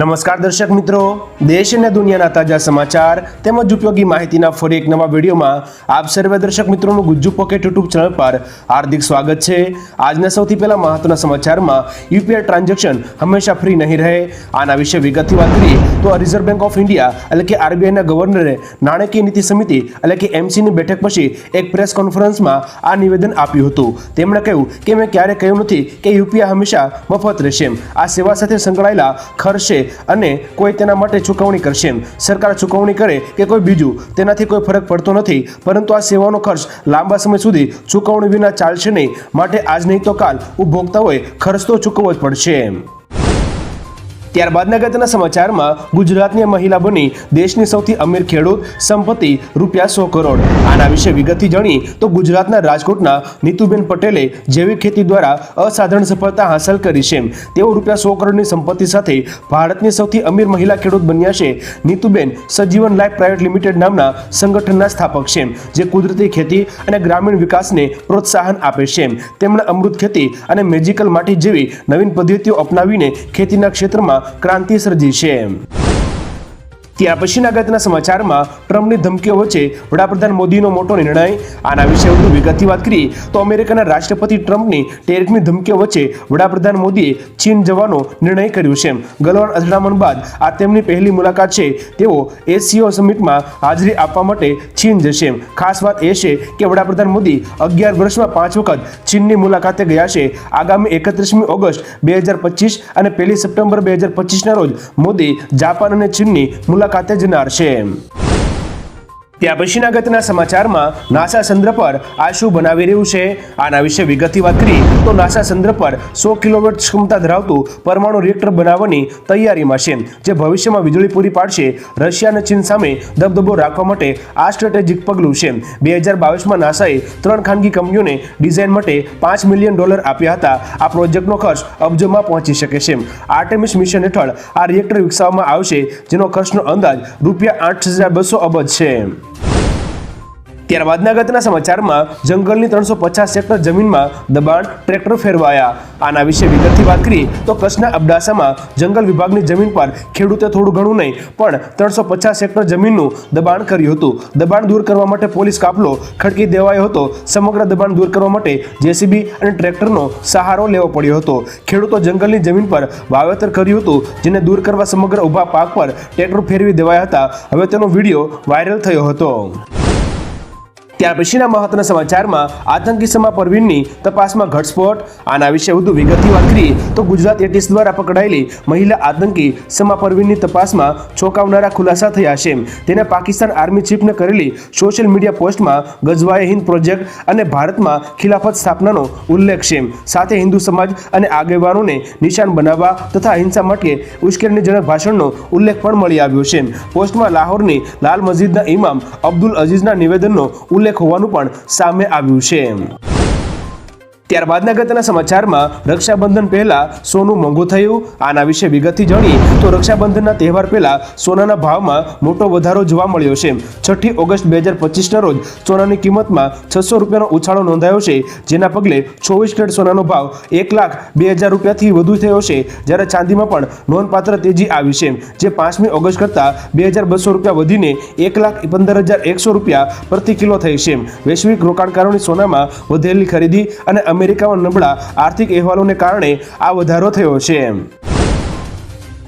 નમસ્કાર દર્શક મિત્રો. દેશ અને દુનિયાના તાજા સમાચાર તેમજ ઉપયોગી માહિતીના ફરી એક નવા વિડીયોમાં આપ સર્વે દર્શક મિત્રોનું ગુજ્જુ પોકેટ યુટ્યુબ ચેનલ પર હાર્દિક સ્વાગત છે. આજના સૌથી પહેલા મહત્વના સમાચારમાં યુપીઆઈ ટ્રાન્ઝેક્શન હંમેશા ફ્રી નહીં રહે. આના વિશે વિગતથી વાત કરીએ તો રિઝર્વ બેંક ઓફ ઇન્ડિયા એટલે કે આરબીઆઈના ગવર્નરે નાણાકીય નીતિ સમિતિ એટલે કે એમસીની બેઠક પછી એક પ્રેસ કોન્ફરન્સમાં આ નિવેદન આપ્યું હતું. તેમણે કહ્યું કે મેં ક્યારે કહ્યું નથી કે યુપીઆઈ હંમેશા મફત રહેશે. આ સેવા સાથે સંકળાયેલા ખર્ચ અને કોઈ તેના માટે ચૂકવણી કરશે. સરકાર ચૂકવણી કરે કે કોઈ બીજું, તેનાથી કોઈ ફરક પડતો નથી. પરંતુ આ સેવાનો ખર્ચ લાંબા સમય સુધી ચૂકવણી વિના ચાલશે નહીં. માટે આજ નહીં તો કાલ ઉપભોક્તાઓએ ખર્ચ તો ચૂકવવો જ પડશે. ત્યારબાદના ગતના સમાચારમાં ગુજરાતની મહિલા બની દેશની સૌથી અમીર ખેડૂત સંપત્તિ રૂપિયા સો કરોડ. આના વિશે વિગતથી જાણી તો ગુજરાતના રાજકોટના નીતુબેન પટેલે જૈવિક ખેતી દ્વારા અસાધારણ સફળતા હાંસલ કરી છે. તેઓ રૂપિયા સો કરોડની સંપત્તિ સાથે ભારતની સૌથી અમીર મહિલા ખેડૂત બન્યા છે. Nituben Sajivan life private limited નામના સંગઠનના સ્થાપક છે, જે કુદરતી ખેતી અને ગ્રામીણ વિકાસને પ્રોત્સાહન આપે છે. તેમણે અમૃત ખેતી અને મેજિકલ માટી જેવી નવીન પદ્ધતિઓ અપનાવીને ખેતીના ક્ષેત્રમાં ક્રાંતિ સર્જી છે ત્યાર પછીના અગત્યના સમાચારમાં ટ્રમ્પની ધમકીઓ વચ્ચે વડાપ્રધાન મોદીનો મોટો નિર્ણય. આના વિશે વધુ વિગતથી વાત કરીએ, તો અમેરિકાના રાષ્ટ્રપતિ ટ્રમ્પની ટેરિફની ધમકીઓ વચ્ચે વડાપ્રધાન મોદીએ ચીન જવાનો નિર્ણય કર્યો છે. ગલવાન અથડામણ બાદ આ તેમની પહેલી મુલાકાત છે. તેઓ એસીઓ સમિટમાં હાજરી આપવા માટે ચીન જશે. ખાસ વાત એ છે કે વડાપ્રધાન મોદી અગિયાર વર્ષમાં પાંચ વખત ચીનની મુલાકાતે ગયા છે. આગામી એકત્રીસમી ઓગસ્ટ બે હજાર પચીસ અને પહેલી સપ્ટેમ્બર બે હજાર પચીસના રોજ મોદી જાપાન અને ચીનની મુલાકાતે જનાર છે ત્યાં પછીના ગતના સમાચારમાં નાસા ચંદ્ર પર આ શું બનાવી રહ્યું છે. આના વિશે વિગતથી વાત કરી તો નાસા ચંદ્ર પર સો કિલોવોટ ક્ષમતા ધરાવતું પરમાણુ રિએક્ટર બનાવવાની તૈયારીમાં છે જે ભવિષ્યમાં વીજળી પૂરી પાડશે, રશિયા અને ચીન સામે દબદબો રાખવા માટે આ સ્ટ્રેટેજિક પગલું છે. બે હજાર બાવીસમાં નાસાએ ત્રણ ખાનગી કંપનીઓને ડિઝાઇન માટે પાંચ મિલિયન ડોલર આપ્યા હતા. આ પ્રોજેક્ટનો ખર્ચ અબજોમાં પહોંચી શકે છે. આર્ટેમિસ મિશન હેઠળ આ રિએક્ટર વિકસાવવામાં આવશે, જેનો ખર્ચનો અંદાજ રૂપિયા આઠ હજાર બસો અબજ છે. ત્યારબાદના ગતના સમાચારમાં જંગલની ત્રણસો પચાસ હેક્ટર જમીનમાં દબાણ, ટ્રેક્ટર ફેરવાયા. આના વિશે વિગતથી વાત કરીએ તો કચ્છના અબડાસામાં જંગલ વિભાગની જમીન પર ખેડૂતે થોડું ઘણું નહીં, પણ ત્રણસો પચાસ હેક્ટર જમીનનું દબાણ કર્યું હતું. દબાણ દૂર કરવા માટે પોલીસ કાફલો ખડકી દેવાયો હતો. સમગ્ર દબાણ દૂર કરવા માટે જેસીબી અને ટ્રેક્ટરનો સહારો લેવો પડ્યો હતો. ખેડૂતો જંગલની જમીન પર વાવેતર કર્યું હતું, જેને દૂર કરવા સમગ્ર ઊભા પાક પર ટ્રેક્ટર ફેરવી દેવાયા હતા. હવે તેનો વીડિયો વાયરલ થયો હતો. ત્યાર પછીના મહત્વના સમાચારમાં આતંકી સમા પરવીનની તપાસમાં ઘટસ્ફોટ. આના વિશે વધુ વિગતની વાત કરીએ તો ગુજરાત એટીસ દ્વારા પકડાયેલી મહિલા આતંકી સમા પરવીનની તપાસમાં ચોંકાવનારા ખુલાસા થયા છે. તેને પાકિસ્તાન આર્મી ચીફને કરેલી સોશિયલ મીડિયા પોસ્ટમાં ગજવાએ હિન્દ પ્રોજેક્ટ અને ભારતમાં ખિલાફત સ્થાપનાનો ઉલ્લેખ છે. સાથે હિન્દુ સમાજ અને આગેવાનોને નિશાન બનાવવા તથા હિંસા માટે ઉશ્કેરણીજનક ભાષણનો ઉલ્લેખ પણ મળી આવ્યો છે. પોસ્ટમાં લાહોરની લાલ મસ્જિદના ઇમામ અબ્દુલ અઝીઝના નિવેદનનો ઉલ્લેખ હોવાનું પણ સામે આવ્યું છે. ત્યારબાદના ગતના સમાચારમાં રક્ષાબંધન પહેલા સોનું મોંઘું થયું. આના વિશે વિગતથી જાણીએ તો રક્ષાબંધનના તહેવાર પહેલા સોનાના ભાવમાં મોટો વધારો જોવા મળ્યો છે. છઠ્ઠી ઓગસ્ટ બે હજાર પચીસના રોજ સોનાની કિંમતમાં છસો રૂપિયાનો ઉછાળો નોંધાયો છે. જેના પગલે ચોવીસ કેરેટ સોનાનો ભાવ એક લાખ બે હજાર રૂપિયાથી વધુ થયો છે. જ્યારે ચાંદીમાં પણ નોંધપાત્ર તેજી આવી છે. જે પાંચમી ઓગસ્ટ કરતાં બે હજાર બસો રૂપિયા વધીને એક લાખ પંદર હજાર એકસો રૂપિયા પ્રતિ કિલો થઈ છે. વૈશ્વિક રોકાણકારોની સોનામાં વધેલી ખરીદી અને અમેરિકામાં નબળા આર્થિક અહેવાલોને કારણે આ વધારો થયો છે.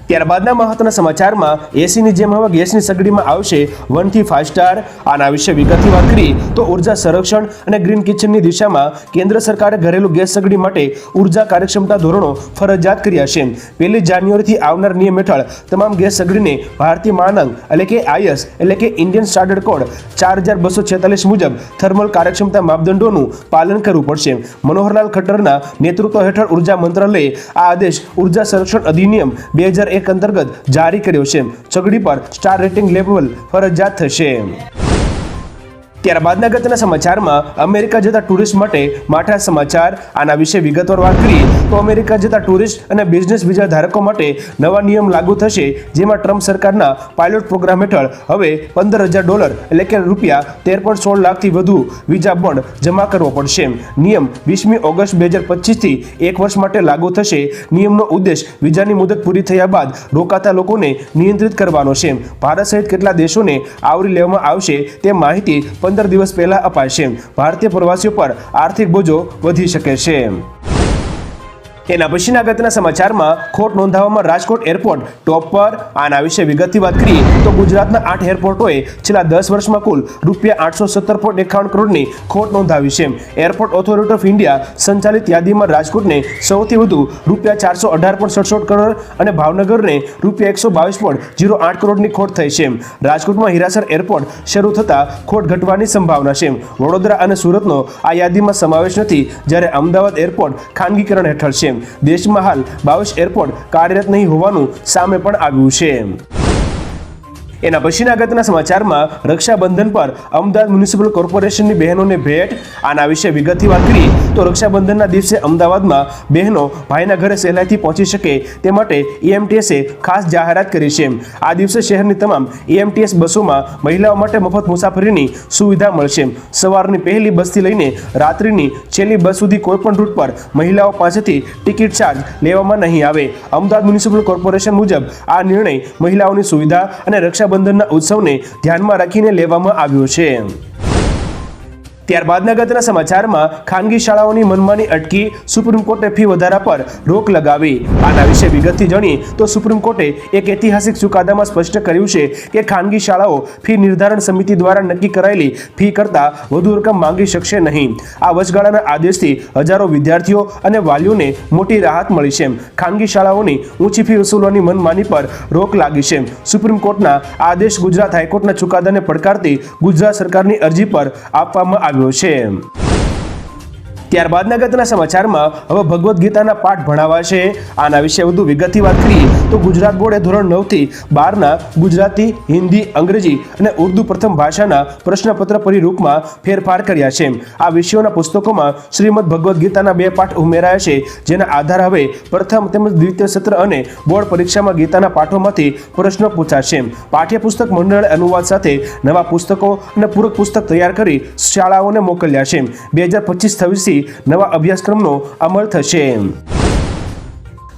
ત્યારબાદના મહત્વના સમાચારમાં એસીની જેમ હવે ગેસની સગડીમાં આવશે વનથી ફાઇવ સ્ટાર આના વિશે વિગતની વાત કરી તો ઊર્જા સંરક્ષણ અને ગ્રીન કિચનની દિશામાં કેન્દ્ર સરકારે ઘરેલું ગેસ સગડી માટે ઊર્જા કાર્યક્ષમતા ધોરણો ફરજિયાત કર્યા છે. પહેલી જાન્યુઆરીથી આવનાર નિયમ હેઠળ તમામ ગેસ સગડીને ભારતીય માનક એટલે કે આઈએસ એટલે કે ઇન્ડિયન સ્ટાન્ડર્ડ કોડ ચાર હજાર બસો છેતાલીસ મુજબ થર્મલ કાર્યક્ષમતા માપદંડોનું પાલન કરવું પડશે. મનોહરલાલ ખટ્ટરના નેતૃત્વ હેઠળ ઊર્જા મંત્રાલયે આ આદેશ ઊર્જા સંરક્ષણ અધિનિયમ બે હજાર એક અંતર્ગત જારી કર્યો છે. ચગડી પર સ્ટાર રેટિંગ લેવલ ફરજિયાત થશે ત્યારબાદના ગતના સમાચારમાં અમેરિકા જતા ટુરિસ્ટ માટે માઠા સમાચાર. આના વિશે વિગતવાર વાત કરીએ તો અમેરિકા જતા ટુરિસ્ટ અને બિઝનેસ વિઝા ધારકો માટે નવા નિયમ લાગુ થશે, જેમાં ટ્રમ્પ સરકારના પાયલોટ પ્રોગ્રામ હેઠળ હવે પંદર હજાર ડોલર એટલે કે રૂપિયા તેર પોઈન્ટ સોળ લાખથી વધુ વિઝા બોન્ડ જમા કરવો પડશે. નિયમ વીસમી ઓગસ્ટ બે હજાર પચીસથી એક વર્ષ માટે લાગુ થશે. નિયમનો ઉદ્દેશ વિઝાની મુદત પૂરી થયા બાદ રોકાતા લોકોને નિયંત્રિત કરવાનો છે. ભારત સહિત કેટલા દેશોને આવરી લેવામાં આવશે તે માહિતી પંદર દિવસ પહેલા અપાશે. ભારતીય પ્રવાસીઓ પર આર્થિક બોજો વધી શકે છે. એના પછીના અગત્યના સમાચારમાં ખોટ નોંધાવવામાં રાજકોટ એરપોર્ટ ટોપ પર. આના વિશે વિગતથી વાત કરીએ તો ગુજરાતના આઠ એરપોર્ટોએ છેલ્લા દસ વર્ષમાં કુલ રૂપિયા આઠસો સત્તર પોઈન્ટ એકાવન કરોડની ખોટ નોંધાવી છે. એરપોર્ટ ઓથોરિટી ઓફ ઇન્ડિયા સંચાલિત યાદીમાં રાજકોટને સૌથી વધુ રૂપિયા ચારસો અઢાર પોઈન્ટ સડસઠ કરોડ અને ભાવનગરને રૂપિયા એકસો બાવીસ પોઈન્ટ જીરો આઠ કરોડની ખોટ થઈ છે. રાજકોટમાં હિરાસર એરપોર્ટ શરૂ થતાં ખોટ ઘટવાની સંભાવના છે. વડોદરા અને સુરતનો આ યાદીમાં સમાવેશ નથી જ્યારે અમદાવાદ એરપોર્ટ ખાનગીકરણ હેઠળ છે. દેશમાં હાલ બાવીસ એરપોર્ટ કાર્યરત નહીં હોવાનું સામે પણ આવ્યું છે. એના પછીના અગત્યના સમાચારમાં રક્ષાબંધન પર અમદાવાદ મ્યુનિસિપલ કોર્પોરેશનની બહેનોને ભેટ. આના વિશે વિગતથી વાત કરીએ તો રક્ષાબંધનના દિવસે અમદાવાદમાં બહેનો ભાઈના ઘરે સહેલાઈથી પહોંચી શકે તે માટે ઈએમટીએસે ખાસ જાહેરાત કરી છે. આ દિવસે શહેરની તમામ ઈએમટીએસ બસોમાં મહિલાઓ માટે મફત મુસાફરીની સુવિધા મળશે. સવારની પહેલી બસથી લઈને રાત્રિની છેલ્લી બસ સુધી કોઈપણ રૂટ પર મહિલાઓ પાસેથી ટિકિટ ચાર્જ લેવામાં નહીં આવે. અમદાવાદ મ્યુનિસિપલ કોર્પોરેશન મુજબ આ નિર્ણય મહિલાઓની સુવિધા અને રક્ષાબંધનના ઉત્સવને ધ્યાનમાં રાખીને લેવામાં આવ્યો છે. ત્યારબાદના ગતના સમાચારમાં ખાનગી શાળાઓની મનમાની અટકી સુપ્રીમ કોર્ટે ફી વધારા પર રોક લગાવી. આના વિશે વિગતથી જણી તો સુપ્રીમ કોર્ટે એક ઐતિહાસિક ચુકાદામાં સ્પષ્ટ કર્યું છે કે ખાનગી શાળાઓ ફી નિર્ધારણ સમિતિ દ્વારા નક્કી કરાયેલી ફી કરતાં વધુ રકમ માંગી શકશે નહીં. આ વચગાળાના આદેશથી હજારો વિદ્યાર્થીઓ અને વાલીઓને મોટી રાહત મળી છે. ખાનગી શાળાઓની ઊંચી ફી વસૂલવાની મનમાની પર રોક લાગી છે. સુપ્રીમ કોર્ટના આદેશ ગુજરાત હાઈકોર્ટના ચુકાદાને પડકારતી ગુજરાત સરકારની અરજી પર આપવામાં આવ્યો છે. ત્યારબાદના ગતના સમાચારમાં હવે ભગવદ્ ગીતાના પાઠ ભણાવાશે. આના વિશે વધુ વિગતથી વાત કરીએ તો ગુજરાત બોર્ડે ધોરણ નવથી બારના ગુજરાતી, હિન્દી, અંગ્રેજી અને ઉર્દુ પ્રથમ ભાષાના પ્રશ્નપત્ર પરિરૂપમાં ફેરફાર કર્યા છે. આ વિષયોના પુસ્તકોમાં શ્રીમદ ભગવદ્ ગીતાના બે પાઠ ઉમેરાયા છે, જેના આધાર હવે પ્રથમ તેમજ દ્વિતીય સત્ર અને બોર્ડ પરીક્ષામાં ગીતાના પાઠોમાંથી પ્રશ્નો પૂછાશે. પાઠ્યપુસ્તક મંડળ અનુવાદ સાથે નવા પુસ્તકો અને પૂરક પુસ્તક તૈયાર કરી શાળાઓને મોકલ્યા છે. બે હજાર પચીસ છવ્વીસથી નવા અભ્યાસક્રમનો અમલ થશે.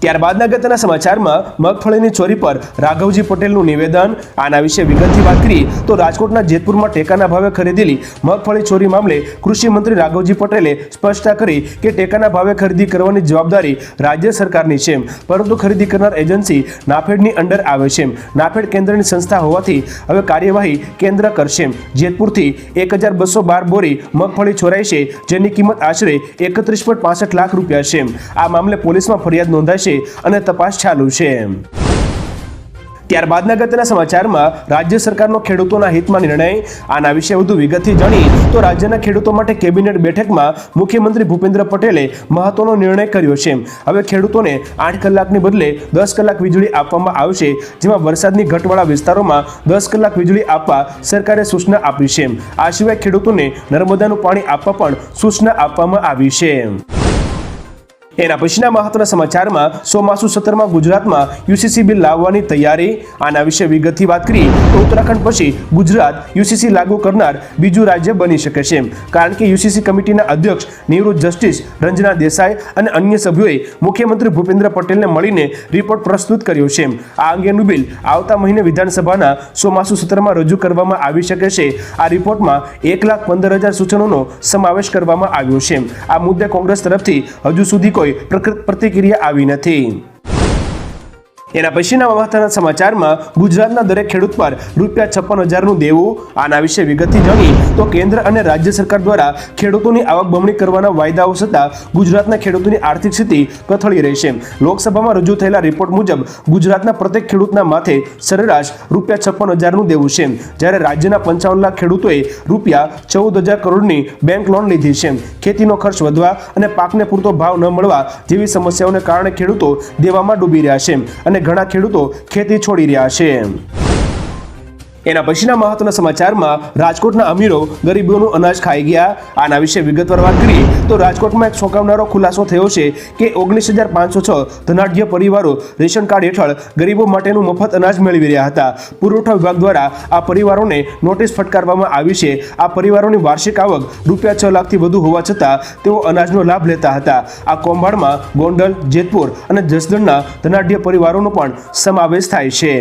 ત્યારબાદના અગત્યના સમાચારમાં મગફળીની ચોરી પર રાઘવજી પટેલનું નિવેદન. આના વિશે વિગતથી વાત કરીએ તો રાજકોટના જેતપુરમાં ટેકાના ભાવે ખરીદેલી મગફળી ચોરી મામલે કૃષિ મંત્રી રાઘવજી પટેલે સ્પષ્ટતા કરી કે ટેકાના ભાવે ખરીદી કરવાની જવાબદારી રાજ્ય સરકારની છે પરંતુ ખરીદી કરનાર એજન્સી નાફેડની અંડર આવે છે નાફેડ કેન્દ્રની સંસ્થા હોવાથી હવે કાર્યવાહી કેન્દ્ર કરશે જેતપુરથી એક હજાર બસો બાર બોરી મગફળી ચોરાઈ છે, જેની કિંમત આશરે એકત્રીસ લાખ રૂપિયા છે આ મામલે પોલીસમાં ફરિયાદ નોંધાશે અને તપાસ ચાલુ છે. ત્યારબાદના ગતના સમાચારમાં રાજ્ય સરકારનો ખેડૂતોના હિતમાં નિર્ણય. આના વિશે વધુ વિગતથી જાણી તો રાજ્યના ખેડૂતો માટે કેબિનેટ બેઠકમાં મુખ્યમંત્રી ભૂપેન્દ્ર પટેલે મહત્વનો નિર્ણય કર્યો છે. હવે ખેડૂતોને આઠ કલાકની બદલે દસ કલાક વીજળી આપવામાં આવશે, જેમાં વરસાદની ઘટવાળા વિસ્તારોમાં દસ કલાક વીજળી આપવા સરકારે સૂચના આપી છે. આ સિવાય ખેડૂતોને નર્મદાનું પાણી આપવા પણ સૂચના આપવામાં આવી છે. એના પછીના મહત્વના સમાચારમાં ચોમાસુ સત્રમાં ગુજરાતમાં યુસીસી બિલ લાવવાની તૈયારી. આના વિશે વિગતથી વાત કરી તો ઉત્તરાખંડ પછી ગુજરાત યુસીસી લાગુ કરનાર બીજું રાજ્ય બની શકે છે. કારણ કે યુસીસી કમિટીના અધ્યક્ષ નિવૃત્ત જસ્ટિસ રંજના દેસાઈ અને અન્ય સભ્યોએ મુખ્યમંત્રી ભૂપેન્દ્ર પટેલને મળીને રિપોર્ટ પ્રસ્તુત કર્યો છે. આ અંગેનું બિલ આવતા મહિને વિધાનસભાના ચોમાસુ સત્રમાં રજૂ કરવામાં આવી શકે છે. આ રિપોર્ટમાં એક લાખ પંદર હજાર સૂચનોનો સમાવેશ કરવામાં આવ્યો છે. આ મુદ્દે કોંગ્રેસ તરફથી હજુ સુધી કોઈ પ્રકૃત પ્રતિક્રિયા આવી નથી. એના પછીના મહત્વના સમાચારમાં ગુજરાતના દરેક ખેડૂત પર રૂપિયા છપ્પન હજારનું દેવું, આના વિશે વિગતથી જાણી તો કેન્દ્ર અને રાજ્ય સરકાર દ્વારા ખેડૂતોની આવક બમણી કરવાના વાયદાઓ છતાં ગુજરાતના ખેડૂતોની આર્થિક સ્થિતિ કથળી રહી છે. લોકસભામાં રજૂ થયેલા રિપોર્ટ મુજબ ગુજરાતના પ્રત્યેક ખેડૂતના માથે સરેરાશ રૂપિયા છપ્પન હજારનું દેવું છે. જ્યારે રાજ્યના પંચાવન લાખ ખેડૂતોએ રૂપિયા ચૌદ હજાર કરોડની બેંક લોન લીધી છે. ખેતીનો ખર્ચ વધવા અને પાકને પૂરતો ભાવ ન મળવા જેવી સમસ્યાઓને કારણે ખેડૂતો દેવામાં ડૂબી રહ્યા છે. અને ઘણા ખેડૂતો ખેતી છોડી રહ્યા છે. એના પછીના મહત્વના સમાચારમાં રાજકોટના અમીરો ગરીબોનું અનાજ ખાઈ ગયા. આના વિશે વિગતવાર વાત કરી તો રાજકોટમાં એક ચોંકાવનારો ખુલાસો થયો છે કે ઓગણીસ હજાર પાંચસો છ ધનાઢ્ય પરિવારો રેશન કાર્ડ હેઠળ ગરીબો માટેનું મફત અનાજ મેળવી રહ્યા હતા. પુરવઠા વિભાગ દ્વારા આ પરિવારોને નોટિસ ફટકારવામાં આવી છે. આ પરિવારોની વાર્ષિક આવક રૂપિયા છ લાખથી વધુ હોવા છતાં તેઓ અનાજનો લાભ લેતા હતા. આ કૌભાંડમાં ગોંડલ, જેતપુર અને જસદણના ધનાઢ્ય પરિવારોનો પણ સમાવેશ થાય છે.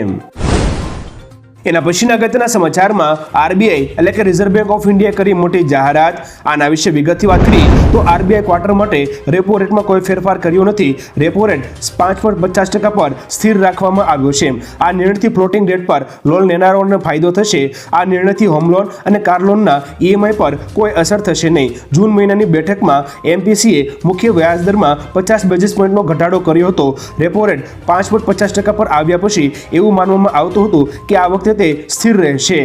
એના પછીના અગત્યના સમાચારમાં આરબીઆઈ એટલે કે રિઝર્વ બેંક ઓફ ઇન્ડિયાએ કરી મોટી જાહેરાત. આના વિશે વિગતથી વાત કરી તો આરબીઆઈ ક્વાર્ટર માટે રેપો રેટમાં કોઈ ફેરફાર કર્યો નથી. રેપો રેટ પાંચ પોઈન્ટ પચાસ ટકા પર સ્થિર રાખવામાં આવ્યો છે. આ નિર્ણયથી ફ્લોટિંગ રેટ પર લોન લેનારાઓને ફાયદો થશે. આ નિર્ણયથી હોમ લોન અને કાર લોનના ઈએમઆઈ પર કોઈ અસર થશે નહીં. જૂન મહિનાની બેઠકમાં એમપીસીએ મુખ્ય વ્યાજદરમાં પચાસ બેઝિસ પોઈન્ટનો ઘટાડો કર્યો હતો. રેપો રેટ પાંચ પોઈન્ટ પચાસ ટકા પર આવ્યા પછી એવું માનવામાં આવતું હતું કે આ વખતે તે સ્થિર રહેશે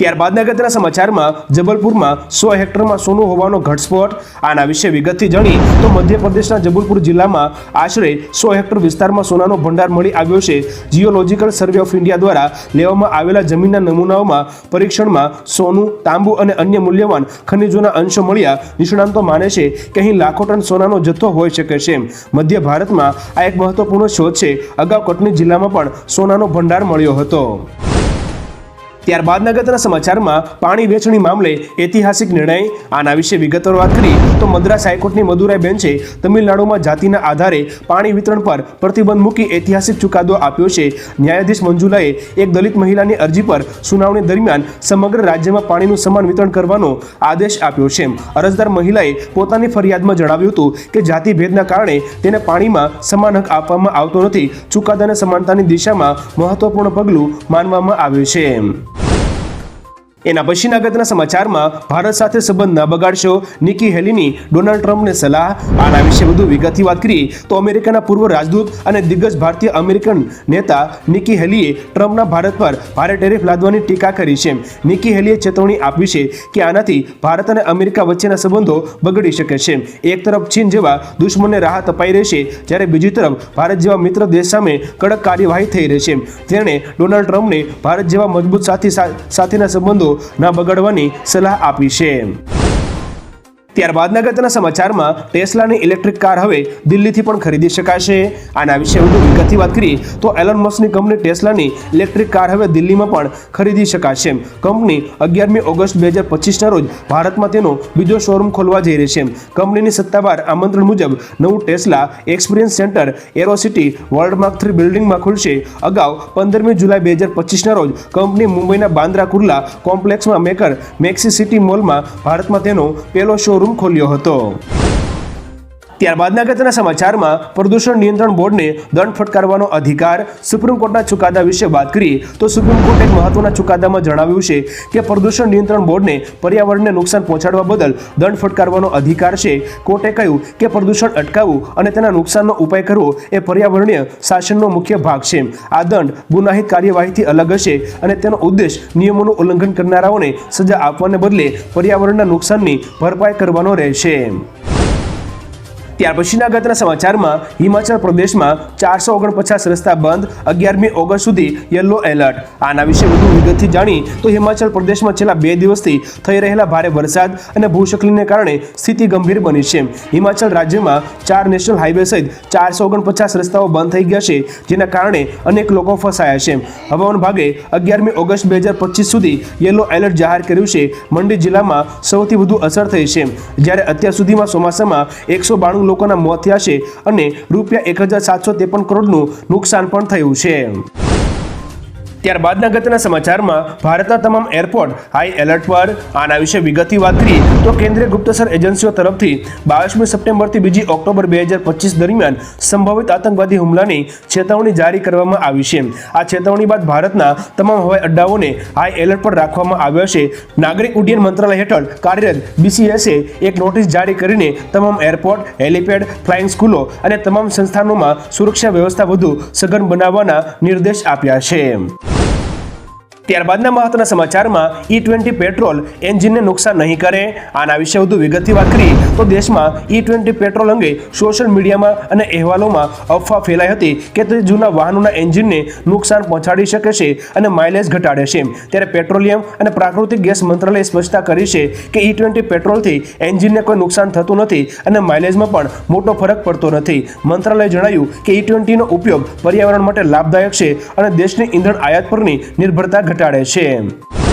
ત્યારબાદના અગત્યના સમાચારમાં જબલપુરમાં સો હેક્ટરમાં સોનું હોવાનો ઘટસ્ફોટ. આના વિશે વિગતથી જાણી તો મધ્યપ્રદેશના જબલપુર જિલ્લામાં આશરે સો હેક્ટર વિસ્તારમાં સોનાનો ભંડાર મળી આવ્યો છે. જીઓલોજીકલ સર્વે ઓફ ઇન્ડિયા દ્વારા લેવામાં આવેલા જમીનના નમૂનાઓમાં પરીક્ષણમાં સોનું, તાંબુ અને અન્ય મૂલ્યવાન ખનિજોના અંશો મળ્યા. નિષ્ણાંતો માને છે કે અહીં લાખો ટન સોનાનો જથ્થો હોઈ શકે છે. મધ્ય ભારતમાં આ એક મહત્વપૂર્ણ શોધ છે. અગાઉ કટની જિલ્લામાં પણ સોનાનો ભંડાર મળ્યો હતો. ત્યારબાદના નગરના સમાચારમાં પાણી વેચણી મામલે ઐતિહાસિક નિર્ણય. આના વિશે વિગતવાર વાત કરી તો મદ્રાસ હાઈકોર્ટની મદુરાઈ બેન્ચે તમિલનાડુમાં જાતિના આધારે પાણી વિતરણ પર પ્રતિબંધ મૂકી ઐતિહાસિક ચુકાદો આપ્યો છે. ન્યાયાધીશ મંજુલાએ એક દલિત મહિલાની અરજી પર સુનાવણી દરમિયાન સમગ્ર રાજ્યમાં પાણીનું સમાન વિતરણ કરવાનો આદેશ આપ્યો છે. અરજદાર મહિલાએ પોતાની ફરિયાદમાં જણાવ્યું હતું કે જાતિ ભેદના કારણે તેને પાણીમાં સમાન હક આપવામાં આવતો નથી. ચુકાદાને સમાનતાની દિશામાં મહત્વપૂર્ણ પગલું માનવામાં આવ્યું છે. એના પછીના અગત્યના સમાચારમાં ભારત સાથે સંબંધ ન બગાડશો. નિકી હેલીની ડોનાલ્ડ ટ્રમ્પને સલાહ. આના વિશે વધુ વિગતથી વાત કરીએ તો અમેરિકાના પૂર્વ રાજદૂત અને દિગ્ગજ ભારતીય અમેરિકન નેતા નિકી હેલીએ ટ્રમ્પના ભારત પર ભારે ટેરિફ લાદવાની ટીકા કરી છે. નિકી હેલીએ ચેતવણી આપી છે કે આનાથી ભારત અને અમેરિકા વચ્ચેના સંબંધો બગડી શકે છે. એક તરફ ચીન જેવા દુશ્મનને રાહત અપાઈ રહેશે જ્યારે બીજી તરફ ભારત જેવા મિત્ર દેશ સામે કડક કાર્યવાહી થઈ રહી છે. તેણે ડોનાલ્ડ ટ્રમ્પને ભારત જેવા મજબૂત સાથી સાથેના સંબંધો ન બગાડવાની સલાહ આપી છે. ત્યારબાદના ગતના સમાચારમાં ટેસ્લાની ઇલેક્ટ્રિક કાર હવે દિલ્હીથી પણ ખરીદી શકાશે. આના વિશે વધુ વિગતથી વાત કરીએ, તો એલન મસ્કની કંપની ટેસ્લાની ઇલેક્ટ્રિક કાર હવે દિલ્હીમાં પણ ખરીદી શકાશે. કંપની અગિયારમી ઓગસ્ટ બે હજાર પચીસના રોજ ભારતમાં તેનો બીજો શોરૂમ ખોલવા જઈ રહી છે. કંપનીની સત્તાવાર આમંત્રણ મુજબ નવું Tesla experience centre Aerocity World Mark three બિલ્ડિંગમાં ખુલશે. અગાઉ પંદરમી જુલાઈ બે હજાર પચીસના રોજ કંપની મુંબઈના બાંદ્રા કુર્લા કોમ્પ્લેક્સમાં મેકર મેક્સી સિટી મોલમાં ભારતમાં તેનો પહેલો શોરૂમ ખોલ્યો હતો. ત્યારબાદના અગત્યના સમાચારમાં પ્રદૂષણ નિયંત્રણ બોર્ડને દંડ ફટકારવાનો અધિકાર સુપ્રીમ કોર્ટના ચુકાદા વિશે વાત કરીએ તો સુપ્રીમ કોર્ટે એક મહત્વના ચુકાદામાં જણાવ્યું છે કે પ્રદૂષણ નિયંત્રણ બોર્ડને પર્યાવરણને નુકસાન પહોંચાડવા બદલ દંડ ફટકારવાનો અધિકાર છે. કોર્ટે કહ્યું કે પ્રદૂષણ અટકાવવું અને તેના નુકસાનનો ઉપાય કરવો એ પર્યાવરણીય શાસનનો મુખ્ય ભાગ છે. આ દંડ ગુનાહિત કાર્યવાહીથી અલગ હશે અને તેનો ઉદ્દેશ નિયમોનું ઉલ્લંઘન કરનારાઓને સજા આપવાને બદલે પર્યાવરણના નુકસાનની ભરપાઈ કરવાનો રહેશે. ત્યાર પછીના ગતના સમાચારમાં હિમાચલ પ્રદેશમાં ચારસો ઓગણપચાસ રસ્તા બંધ, અગિયારમી ઓગસ્ટ સુધી યલો એલર્ટ. આના વિશે વધુ વિગતથી જાણી તો હિમાચલ પ્રદેશમાં છેલ્લા બે દિવસથી થઈ રહેલા ભારે વરસાદ અને ભૂસ્ખલનને કારણે સ્થિતિ ગંભીર બની છે. હિમાચલ રાજ્યમાં ચાર નેશનલ હાઈવે સહિત ચારસો ઓગણપચાસ રસ્તાઓ બંધ થઈ ગયા છે, જેના કારણે અનેક લોકો ફસાયા છે. હવામાન ભાગે અગિયારમી ઓગસ્ટ બે હજાર પચીસ સુધી યલો એલર્ટ જાહેર કર્યું છે. મંડી જિલ્લામાં સૌથી વધુ અસર થઈ છે. જ્યારે અત્યાર સુધીમાં ચોમાસામાં એકસો બાણું લોકોના મોત થયા છે અને રૂપિયા એક હજાર સાતસો ત્રેપન કરોડનું નુકસાન પણ થયું છે. ત્યારબાદના ગતના સમાચારમાં ભારતના તમામ એરપોર્ટ હાઈ એલર્ટ પર. આના વિશે વિગતથી વાત કરી તો કેન્દ્રીય ગુપ્તસર એજન્સીઓ તરફથી બાવીસમી સપ્ટેમ્બરથી બીજી ઓક્ટોબર બે હજાર પચીસ દરમિયાન સંભવિત આતંકવાદી હુમલાની ચેતવણી જારી કરવામાં આવી છે. આ ચેતવણી બાદ ભારતના તમામ હવાઈ અડ્ડાઓને હાઈ એલર્ટ પર રાખવામાં આવ્યા છે. નાગરિક ઉડ્ડયન મંત્રાલય હેઠળ કાર્યરત બીસીએસએ એક નોટિસ જારી કરીને તમામ એરપોર્ટ, હેલિપેડ, ફ્લાઇંગ સ્કૂલો અને તમામ સંસ્થાનોમાં સુરક્ષા વ્યવસ્થા વધુ સઘન બનાવવાના નિર્દેશ આપ્યા છે. ત્યારબાદના મહત્વના સમાચારમાં ઈ ટ્વેન્ટી પેટ્રોલ એન્જિનને નુકસાન નહીં કરે. આના વિશે વધુ વિગતથી વાત કરી તો દેશમાં ઈ ટ્વેન્ટી પેટ્રોલ અંગે સોશિયલ મીડિયામાં અને અહેવાલોમાં અફવા ફેલાઈ હતી કે તે જૂના વાહનોના એન્જિનને નુકસાન પહોંચાડી શકે છે અને માઇલેજ ઘટાડે છે. ત્યારે પેટ્રોલિયમ અને પ્રાકૃતિક ગેસ મંત્રાલયે સ્પષ્ટતા કરી છે કે ઈ ટ્વેન્ટી પેટ્રોલથી એન્જિનને કોઈ નુકસાન થતું નથી અને માઇલેજમાં પણ મોટો ફરક પડતો નથી. મંત્રાલયે જણાવ્યું કે ઈ ટ્વેન્ટીનો ઉપયોગ પર્યાવરણ માટે લાભદાયક છે અને દેશની ઈંધણ આયાત પરની નિર્ભરતા ઘટાડે છે.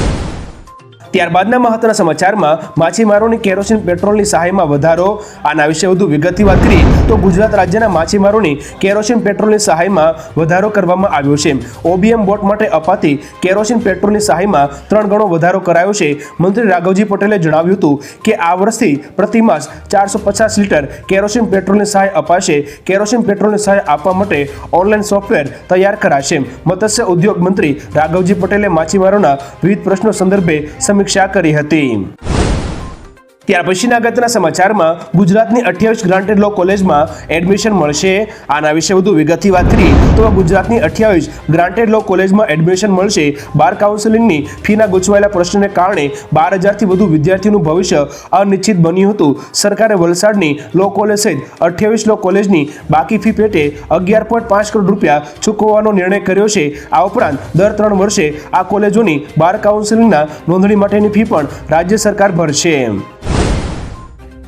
ત્યારબાદના મહત્વના સમાચારમાં માછીમારોની કેરોસીન પેટ્રોલની સહાયમાં વધારો. આના વિશે વધુ વિગતથી વાત કરી તો ગુજરાત રાજ્યના માછીમારોની કેરોસીન પેટ્રોલની સહાયમાં વધારો કરવામાં આવ્યો છે. ઓબીએમ બોટ માટે અપાતી કેરોસીન પેટ્રોલની સહાયમાં ત્રણ ગણો વધારો કરાયો છે. મંત્રી રાઘવજી પટેલે જણાવ્યું હતું કે આ વર્ષથી પ્રતિમાસ ચારસો પચાસ લીટર કેરોસીન પેટ્રોલની સહાય અપાશે. કેરોસીન પેટ્રોલની સહાય આપવા માટે ઓનલાઈન સોફ્ટવેર તૈયાર કરાશે. મત્સ્ય ઉદ્યોગ મંત્રી રાઘવજી પટેલે માછીમારોના વિવિધ પ્રશ્નો સંદર્ભે સમીક્ષા કરી હતી. ત્યાર પછીના અગત્યના સમાચારમાં ગુજરાતની અઠ્યાવીસ ગ્રાન્ટેડ લો કોલેજમાં એડમિશન મળશે. આના વિશે વધુ વિગતથી વાત કરી તો ગુજરાતની અઠ્યાવીસ ગ્રાન્ટેડ લો કોલેજમાં એડમિશન મળશે. બાર કાઉન્સિલિંગની ફીના ગૂંચવાયેલા પ્રશ્નને કારણે બાર હજારથી વધુ વિદ્યાર્થીઓનું ભવિષ્ય અનિશ્ચિત બન્યું હતું. સરકારે વલસાડની લો કોલેજ સહિત અઠ્યાવીસ લો કોલેજની બાકી ફી પેટે અગિયાર પોઈન્ટ પાંચ કરોડ રૂપિયા ચૂકવવાનો નિર્ણય કર્યો છે. આ ઉપરાંત દર ત્રણ વર્ષે આ કોલેજોની બાર કાઉન્સિલિંગના નોંધણી માટેની ફી પણ રાજ્ય સરકાર ભરશે.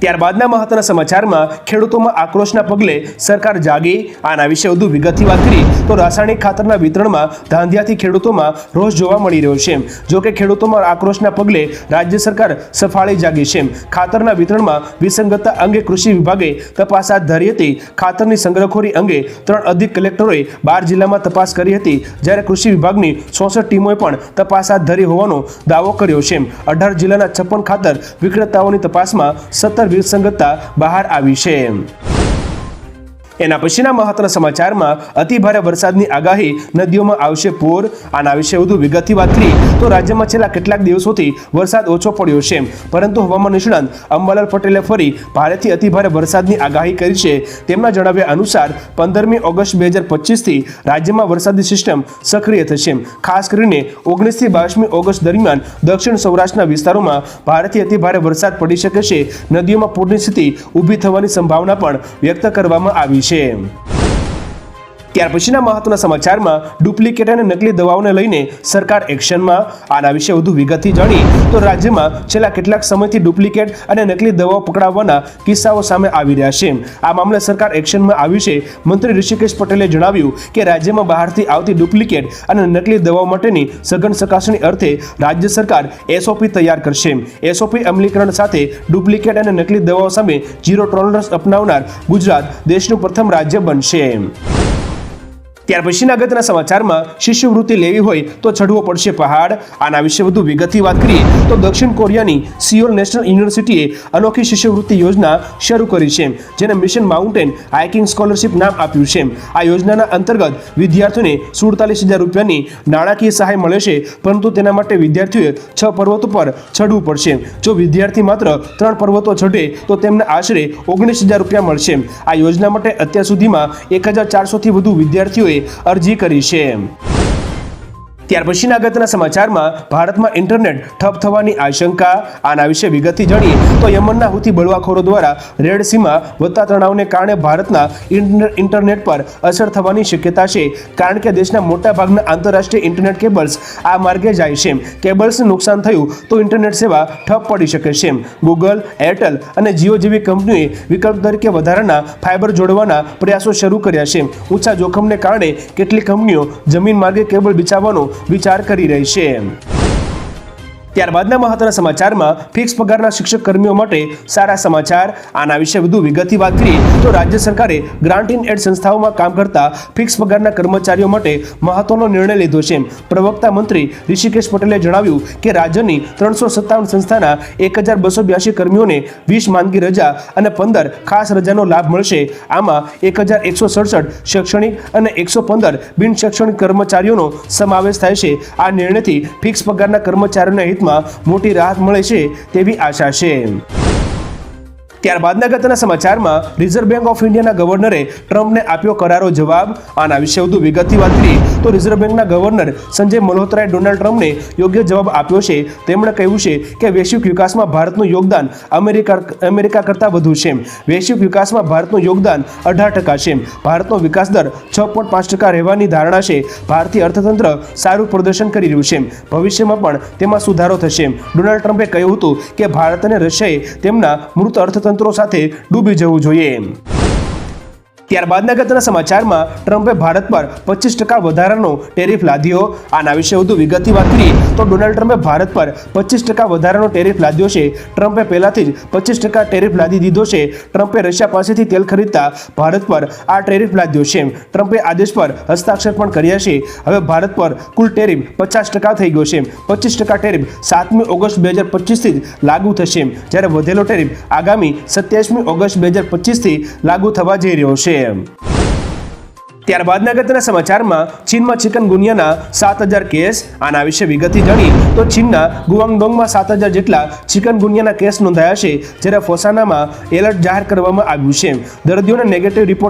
ત્યારબાદના મહત્વના સમાચારમાં ખેડૂતોમાં આક્રોશના પગલે સરકાર જાગી. આના વિશે વધુ વિગતથી વાત કરી તો રાસાયણિક ખાતરના વિતરણમાં ધાંધિયાથી ખેડૂતોમાં રોષ જોવા મળી રહ્યો છે. જો કે ખેડૂતોમાં આક્રોશના પગલે રાજ્ય સરકાર સફાળી જાગી છે. ખાતરના વિતરણમાં વિસંગતતા અંગે કૃષિ વિભાગે તપાસ હાથ ધરી હતી. ખાતરની સંગ્રહખોરી અંગે ત્રણ અધિક કલેક્ટરોએ બાર જિલ્લામાં તપાસ કરી હતી. જ્યારે કૃષિ વિભાગની ચોસઠ ટીમોએ પણ તપાસ હાથ ધરી હોવાનો દાવો કર્યો છે. અઢાર જિલ્લાના છપ્પન ખાતર વિક્રેતાઓની તપાસમાં સત્તર વિસંગતતા બહાર આવી છે. એના પછીના મહત્વના સમાચારમાં અતિભારે વરસાદની આગાહી, નદીઓમાં આવશે પૂર. આના વિશે વધુ વિગતથી વાત કરી, તો રાજ્યમાં છેલ્લા કેટલાક દિવસોથી વરસાદ ઓછો પડ્યો છે. પરંતુ હવામાન નિષ્ણાંત અંબાલાલ પટેલે ફરી ભારેથી અતિભારે વરસાદની આગાહી કરી છે. તેમના જણાવ્યા અનુસાર, પંદરમી ઓગસ્ટ બે હજાર પચીસથી રાજ્યમાં વરસાદી સિસ્ટમ સક્રિય થશે. ખાસ કરીને ઓગણીસથી બાવીસમી ઓગસ્ટ દરમિયાન દક્ષિણ સૌરાષ્ટ્રના વિસ્તારોમાં ભારેથી અતિભારે વરસાદ પડી શકે છે. નદીઓમાં પૂરની સ્થિતિ ઊભી થવાની સંભાવના પણ વ્યક્ત કરવામાં આવી છે Ibrahim ત્યાર પછીના મહત્વના સમાચારમાં ડુપ્લિકેટ અને નકલી દવાઓને લઈને સરકાર એક્શનમાં. આના વિશે વધુ વિગતથી જાણી તો રાજ્યમાં છેલ્લા કેટલાક સમયથી ડુપ્લિકેટ અને નકલી દવાઓ પકડાવવાના કિસ્સાઓ સામે આવી રહ્યા છે. આ મામલે સરકાર એક્શનમાં આવી છે. મંત્રી ઋષિકેશ પટેલે જણાવ્યું કે રાજ્યમાં બહારથી આવતી ડુપ્લિકેટ અને નકલી દવાઓ માટેની સઘન ચકાસણી અર્થે રાજ્ય સરકાર એસઓપી તૈયાર કરશે. એસઓપી અમલીકરણ સાથે ડુપ્લિકેટ અને નકલી દવાઓ સામે ઝીરો ટોલરન્સ અપનાવનાર ગુજરાત દેશનું પ્રથમ રાજ્ય બનશે. ત્યાર પછીના અગત્યના સમાચારમાં શિષ્યવૃત્તિ લેવી હોય તો ચઢવો પડશે પહાડ. આના વિશે વધુ વિગતથી વાત કરીએ તો દક્ષિણ કોરિયાની સિયોલ નેશનલ યુનિવર્સિટીએ અનોખી શિષ્યવૃત્તિ યોજના શરૂ કરી છે, જેને મિશન માઉન્ટેન હાઇકિંગ સ્કોલરશિપ નામ આપ્યું છે. આ યોજનાના અંતર્ગત વિદ્યાર્થીઓને સુડતાલીસ હજાર રૂપિયાની નાણાકીય સહાય મળે છે, પરંતુ તેના માટે વિદ્યાર્થીઓએ છ પર્વતો પર ચઢવું પડશે. જો વિદ્યાર્થી માત્ર ત્રણ પર્વતો ચઢે, તો તેમને આશરે ઓગણીસ હજાર રૂપિયા મળશે. આ યોજના માટે અત્યાર સુધીમાં એક હજાર ચારસોથી વધુ વિદ્યાર્થીઓએ અરજી કરી છે. ત્યાર પછીના અગત્યના સમાચારમાં ભારતમાં ઇન્ટરનેટ ઠપ થવાની આશંકા, આના વિશે વિગતથી જાણીએ તો યમનના હુથી બળવાખોરો દ્વારા રેડ સીમાં વધતા તણાવને કારણે ભારતના ઇન્ટર- ઇન્ટરનેટ પર અસર થવાની શક્યતા છે. કારણ કે દેશના મોટા ભાગના આંતરરાષ્ટ્રીય ઇન્ટરનેટ કેબલ્સ આ માર્ગે જાય છે. કેબલ્સને નુકસાન થયું તો ઇન્ટરનેટ સેવા ઠપ પડી શકે છે. ગૂગલ, એરટેલ અને જીઓ જેવી કંપનીઓએ વિકલ્પ તરીકે વધારાના ફાઇબર જોડવાના પ્રયાસો શરૂ કર્યા છે. ઊંચા જોખમને કારણે કેટલીક કંપનીઓ જમીન માર્ગે કેબલ બિછાવવાનો વિચાર કરી રહી છે. ત્યારબાદના મહત્વના સમાચારમાં ફિક્સ પગારના શિક્ષક કર્મીઓ માટે સારા સમાચાર. આના વિશે વધુ વિગતથી વાત કરીએ તો રાજ્ય સરકારે ગ્રાન્ટ ઇન એડ સંસ્થાઓમાં કામ કરતા ફિક્સ પગારના કર્મચારીઓ માટે મહત્વનો નિર્ણય લીધો છે. પ્રવક્તા મંત્રી ઋષિકેશ પટેલે જણાવ્યું કે રાજ્યની ત્રણસો સત્તાવન સંસ્થાના એક હજાર બસો બ્યાસી કર્મીઓને વીસ માંદગી રજા અને પંદર ખાસ રજાનો લાભ મળશે. આમાં એક હજાર એકસો સડસઠ શૈક્ષણિક અને એકસો પંદર બિન શૈક્ષણિક કર્મચારીઓનો સમાવેશ થાય છે. આ નિર્ણયથી ફિક્સ પગારના કર્મચારીઓના હિતમાં મોટી રાહત મળે છે તેવી આશા છે. ત્યારબાદના અગત્યના સમાચારમાં રિઝર્વ બેંક ઓફ ઇન્ડિયાના ગવર્નરે ટ્રમ્પને આપ્યો કરારો જવાબ. આના વિશે વધુ વિગતથી વાત કરીએ તો રિઝર્વ બેંકના ગવર્નર સંજય મલ્હોત્રાએ ડોનાલ્ડ ટ્રમ્પને યોગ્ય જવાબ આપ્યો છે. તેમણે કહ્યું છે કે વૈશ્વિક વિકાસમાં ભારતનું યોગદાન અમેરિકા અમેરિકા કરતાં વધુ છે. વૈશ્વિક વિકાસમાં ભારતનું યોગદાન અઢાર ટકા છે. ભારતનો વિકાસ દર છ પોઈન્ટ પાંચ ટકા રહેવાની ધારણા છે. ભારતીય અર્થતંત્ર સારું પ્રદર્શન કરી રહ્યું છે. ભવિષ્યમાં પણ તેમાં સુધારો થશે. ડોનાલ્ડ ટ્રમ્પે કહ્યું હતું કે ભારત અને રશિયાએ તેમના મૃત અર્થતંત્રો સાથે ડૂબી જવું જોઈએ. ત્યારબાદના ગતના સમાચારમાં ટ્રમ્પે ભારત પર પચીસ ટકા વધારાનો ટેરિફ લાદ્યો. આના વિશે વધુ વિગતની વાત કરીએ તો ડોનાલ્ડ ટ્રમ્પે ભારત પર પચીસ ટકા વધારાનો ટેરિફ લાદ્યો છે. ટ્રમ્પે પહેલાથી જ પચીસ ટકા ટેરિફ લાદી દીધો છે. ટ્રમ્પે રશિયા પાસેથી તેલ ખરીદતા ભારત પર આ ટેરિફ લાદ્યો છે. ટ્રમ્પે આદેશ પર હસ્તાક્ષર પણ કર્યા છે. હવે ભારત પર કુલ ટેરિફ પચાસ ટકા થઈ ગયો છે. પચીસ ટકા ટેરિફ સાતમી ઓગસ્ટ બે હજાર પચીસથી જ લાગુ થશે. જ્યારે વધેલો ટેરિફ આગામી સત્યાવીસમી ઓગસ્ટ બે હજાર પચીસથી લાગુ થવા જઈ રહ્યો છે. ત્યારબાદના અગત્યના સમાચારમાં ચીનમાં ચિકનગુનિયાના સાત હજાર કેસ, આના વિશે વિગતથી જાણી તો ચીનના ગુઆંગડોંગમાં સાત હજાર જેટલા ચિકનગુનિયાના કેસ નોંધાયા છે જ્યારે ફોસાનામાં એલર્ટ જાહેર કરવામાં આવ્યું છે. દર્દીઓને નેગેટિવ રિપોર્ટ